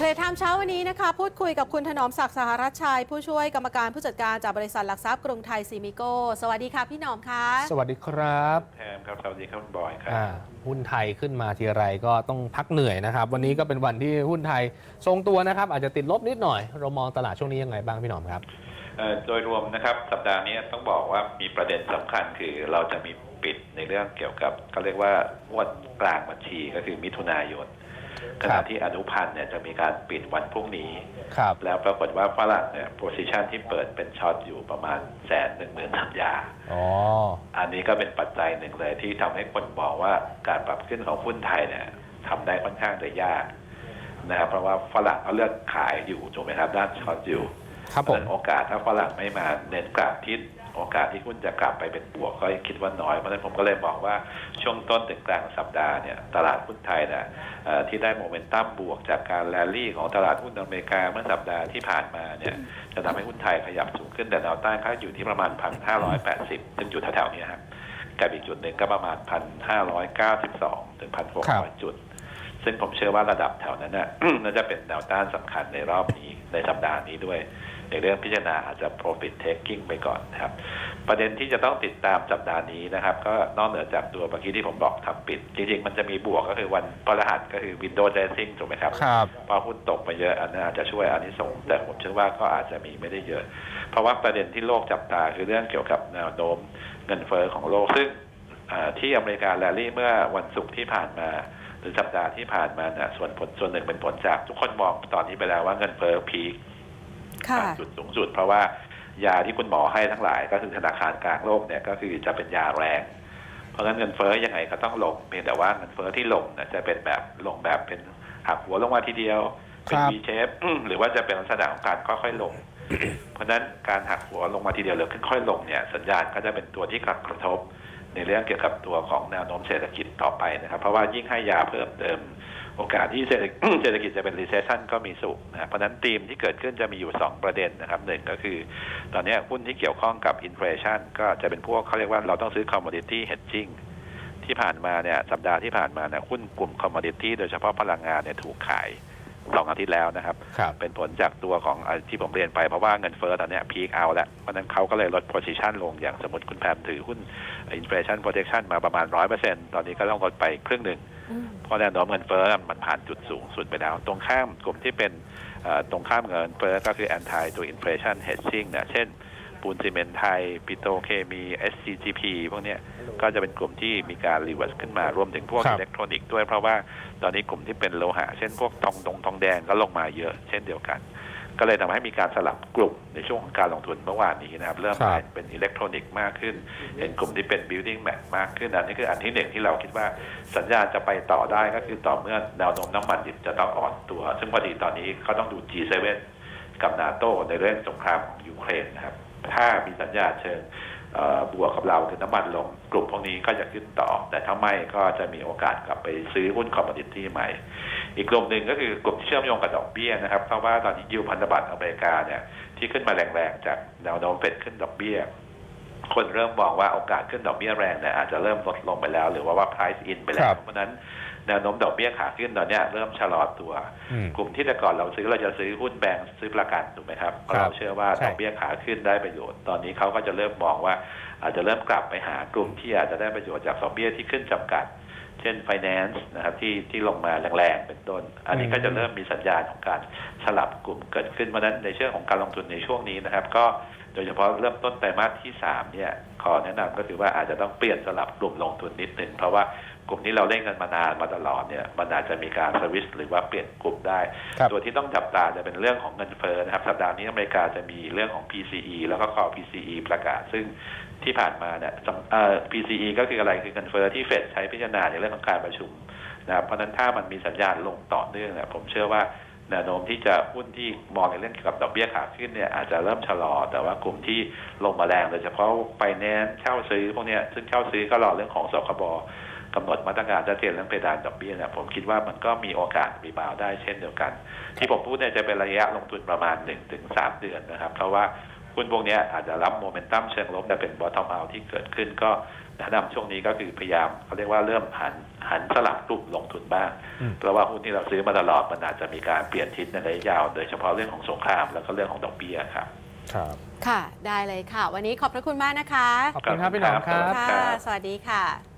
เทรดไทม์เช้าวันนี้นะคะ พูดคุยกับคุณถนอมศักดิ์สหรัชชัย ผู้ช่วยกรรมการผู้จัดการจากบริษัทหลักทรัพย์กรุงไทยซีมิโกสวัสดีค่ะพี่หนอมค่ะสวัสดีครับแทมครับ สวัสดีครับคุณบอยครับอ่าหุ้นไทยขึ้นมาทีไรก็ต้องพักเหนื่อยนะครับ วันนี้ก็เป็นวันที่หุ้นไทยทรงตัวนะครับ อาจจะติดลบนิดหน่อย เรามองตลาดช่วงนี้ยังไงบ้างพี่หนอมครับ เอ่อโดยรวมนะครับ สัปดาห์นี้ต้องบอกว่ามีประเด็นสำคัญคือเราจะมีปิดในเรื่องเกี่ยวกับเขาเรียกว่างวดกลางบัญชีก็คือมิถุนายน ขณะที่อนุพันธ์เนี่ยจะมีการปิดวันพรุ่งนี้ ครับ แล้วปรากฏว่าฝรั่งเนี่ยโพซิชันที่เปิดเป็นช็อตอยู่ประมาณแสนหนึ่งหมื่นสัญญา อ๋อ อันนี้ก็เป็นปัจจัยหนึ่งเลยที่ทำให้คนบอกว่าการปรับขึ้นของหุ้นไทยเนี่ยทำได้ค่อนข้างจะยากนะครับเพราะว่าฝรั่งเขาเลือกขายอยู่ถูกไหมครับด้านช็อตอยู่ครับเพผราะฉะมนั้นโอกาสถ้าฝรั่งไม่มาเน้นกลับทิศ โอกาสที่หุ้นจะกลับไปเป็นบวกก็คิดว่าน้อย เพราะฉะนั้นผมก็เลยบอกว่าช่วงต้นถึงกลางสัปดาห์เนี่ยตลาดหุ้นไทยเนี่ยที่ได้โมเมนตัมบวกจากการแรลลี่ของตลาดหุ้นอเมริกาเมื่อสัปดาห์ที่ผ่านมาเนี่ยจะทำให้หุ้นไทยขยับสูงขึ้นแต่แนวต้านเขาอยู่ที่ประมาณ1,580ซึ่งอยู่แถวๆนี้ครับกับอีกจุดหนึ่งก็ประมาณ1,592ถึงครับ1,600จุด ซึ่งผมเชื่อว่าระดับแถวนั้นน่ะน่าจะเป็นแนวต้านสำคัญในรอบนี้ในสัปดาห์นี้ด้วย ในเรื่องพิจารณาอาจจะ profit taking ไปก่อนนะครับ ประเด็นที่จะต้องติดตามสัปดาห์นี้นะครับ ก็นอกเหนือจากตัวเมื่อกี้ที่ผมบอกทำปิด จริงๆ มันจะมีบวกก็คือวันพฤหัสก็คือ Windows Dressing ถูกไหมครับครับพอหุ้นตกไปเยอะอันนั้นอาจจะช่วยอันนี้ส่งส์แต่ผมเชื่อว่าก็อาจจะมีไม่ได้เยอะ เพราะว่าประเด็นที่โลกจับตาคือเรื่องเกี่ยวกับแนวโน้มเงินเฟ้อของโลกซึ่งอ่าที่อเมริกาแรลลี่เมื่อวันศุกร์ที่ผ่านมาหรือสัปดาห์ที่ผ่านมาเนี่ยส่วนผลส่วนหนึ่งเป็นผลจากทุกคนมองตอนนี้ไปแล้วว่าเงินเฟ้อพีคค่ะผ่าน จุดสูงสุด เพราะว่ายาที่คุณหมอให้ทั้งหลาย ก็คือธนาคารกลางโลกเนี่ยก็คือจะเป็นยาแรง เพราะงั้นเงินเฟ้อยังไงก็ต้องลงเพียงแต่ว่าเงินเฟ้อที่ลงเนี่ยจะเป็นแบบลงแบบเป็นหักหัวลงมาทีเดียวเป็นครับ V shape อืมหรือว่าจะเป็นลักษณะของการค่อยๆลง เพราะฉะนั้นการหักหัวลงมาทีเดียวหรือค่อยๆลงเนี่ยสัญญาณก็จะเป็นตัวที่กระทบในเรื่องเกี่ยวกับตัวของแนวโน้มเศรษฐกิจต่อไปนะครับ เพราะว่ายิ่งให้ยาเพิ่มเติม โอกาสที่เศรษฐเศรษฐกิจจะเป็น recession ก็มีสูงนะครับเพราะฉะนั้นธีมที่เกิดขึ้นจะมีอยู่ 2 ประเด็นนะครับหนึ่งก็คือ ตอนนี้หุ้นที่เกี่ยวข้องกับ inflation ก็จะเป็นพวกเขาเรียกว่าเราต้องซื้อ commodity hedging ที่ผ่านมาเนี่ยสัปดาห์ที่ผ่านมาเนี่ยหุ้นกลุ่ม commodity โดยเฉพาะพลังงานเนี่ยถูกขายสองอาทิตย์แล้วนะครับครับเป็นผลจากตัวของอ่าที่ผมเรียนไปเพราะว่าเงินเฟ้อตอนเนี้พีคเอาแล้ว เพราะฉะนั้นเขาก็เลยลด position ลงอย่างสมมติคุณแพมถือหุ้น inflation protection มาประมาณ 100%ตอนนี้ก็ต้องลดไปครึ่งหนึ่งอืม เพราะแนวโน้มเงินเฟ้อมันผ่านจุดสูงสุดไปแล้ว ตรงข้ามกลุ่มที่เป็นเอ่อตรงข้ามเงินเฟ้อก็คือ anti ตัว inflation hedging เนี่ยเช่นปูนซีเมนต์ไทย ปิโตรเคมี SCGP พวกเนี้ยก็จะเป็นกลุ่มที่มีการรีเวิร์สขึ้นมารวมถึงพวกครับอิเล็กทรอนิกส์ด้วย เพราะว่าตอนนี้กลุ่มที่เป็นโลหะ เช่นพวกทองดงทองแดงก็ลงมาเยอะเช่นเดียวกัน ก็เลยทำให้มีการสลับกลุ่มในช่วงของการลงทุนเมื่อวานนี้นะครับ เริ่มครับเป็นอิเล็กทรอนิกส์มากขึ้น เห็นกลุ่มที่เป็น building mat มากขึ้น อันนี้คืออันที่หนึ่งที่เราคิดว่าสัญญาณจะไปต่อได้ก็คือต่อเมื่อแนวโน้มน้ำมันดิบจะต้องอ่อนตัว ซึ่งพอดีตอนนี้เขาต้องดู G7 กับนาโตในเรื่องสงครามของยูเครนนะครับ ถ้ามีสัญญาณเชิงเอ่อ บวกกับเราคือน้ำมันลงกลุ่มพวกนี้ก็จะขึ้นต่อ แต่ถ้าไม่ก็จะมีโอกาสกลับไปซื้อหุ้นคอมมอดิตี้ใหม่ อีกกลุ่มหนึ่งก็คือกลุ่มที่เชื่อมโยงกับดอกเบี้ยนะครับเพราะว่าตอนนี้ยิวพันธบัตรอเมริกาเนี่ยที่ขึ้นมาแรงๆจากแนวโน้มเฟดขึ้นดอกเบี้ยคนเริ่มมองว่าโอกาสขึ้นดอกเบี้ยแรงเนี่ยอาจจะเริ่มลดลงไปแล้ว หรือว่าว่า price in ไปแล้ครัวบเพราะฉะนั้น แนวโน้มดอกเบี้ยขาขึ้นตอนนี้เริ่มชะลอตัว กลุ่มที่แต่ก่อนเราซื้อเราจะซื้อหุ้นแบงค์ซื้อประกันถูกไหมครับเราะครับเราเชื่อว่าดอกเบี้ยขาขึ้นได้ประโยชน์ ตอนนี้เขาก็จะเริ่มมองว่า อาจจะเริ่มกลับไปหากลุ่มที่อาจจะได้ประโยชน์จากดอกเบี้ยที่ขึ้นจำกัด เช่น finance นะครับที่ที่ลงมาแรงๆ เป็นต้น อันนี้ก็จะเริ่มมีสัญญาณของการสลับกลุ่มเกิดขึ้นเพราะฉะนั้นในเชิงของการลงทุนในช่วงนี้นะครับ ก็โดยเฉพาะเริ่มต้นไตรมาสที่สามเนี่ยขอแนะนำก็คือว่าอาจจะต้องเปลี่ยนสลับกลุ่มลงทุนนิดนึงเพราะว่ากลุ่มที่เราเล่นกันมานานมาตลอดเนี่ยมันอาจจะมีการสวิตช์หรือว่าเปลี่ยนกลุ่มได้ครับตัวที่ต้องจับตาจะเป็นเรื่องของเงินเฟ้อนะครับสัปดาห์นี้อเมริกาจะมีเรื่องของ PCE แล้วก็ core PCE ประกาศ ซึ่ง ที่ผ่านมาเนี่ยเอ่อ PCE ก็คืออะไรคือเงินเฟ้อที่เฟดใช้พิจารณาในเรื่องของการประชุมนะครับเพราะนั้นถ้ามันมีสัญญาณลงต่อเนื่องเนี่ยผมเชื่อว่าแนวโน้มที่จะหุ้นที่มองในเรื่องเกี่ยวกับดอกเบี้ยขาขึ้นเนี่ยอาจจะเริ่มชะลอ แต่ว่ากลุ่มที่ลงมาแรงโดยเฉพาะไปแนนเช่าซื้อพวกเนี้ยซึ่งเช่าซื้อก็รอเรื่องของสคบกำหนดมาตรการชัดเจนเรื่องเพดานดอกเบี้ยเนี่ยผมคิดว่ามันก็มีโอกาสรีบาวได้เช่นเดียวกัน ที่ผมพูดเนี่ยจะเป็นระยะลงทุนประมาณ1นถึงสเดือนนะครับ เพราะว่า หุ้นพวกเนี้ยอาจจะรับโมเมนตัมเชิงลบแต่เป็นบอททอมเอาที่เกิดขึ้นก็แนะนำช่วงนี้ก็คือพยายามเขาเรียกว่าเริ่มหันหันสลับกลุ่มลงทุนบ้างอืมเพราะว่าหุ้นที่เราซื้อมาตลอดมันอาจจะมีการเปลี่ยนทิศในระยะยาว โดยเฉพาะเรื่องของสงครามแล้วก็เรื่องของดอกเบี้ยครับครับค่ะ ได้เลยค่ะ วันนี้ขอบพระคุณมากนะคะ ขอบคุณครับพี่หนอมครับค่ะสวัสดีค่ะ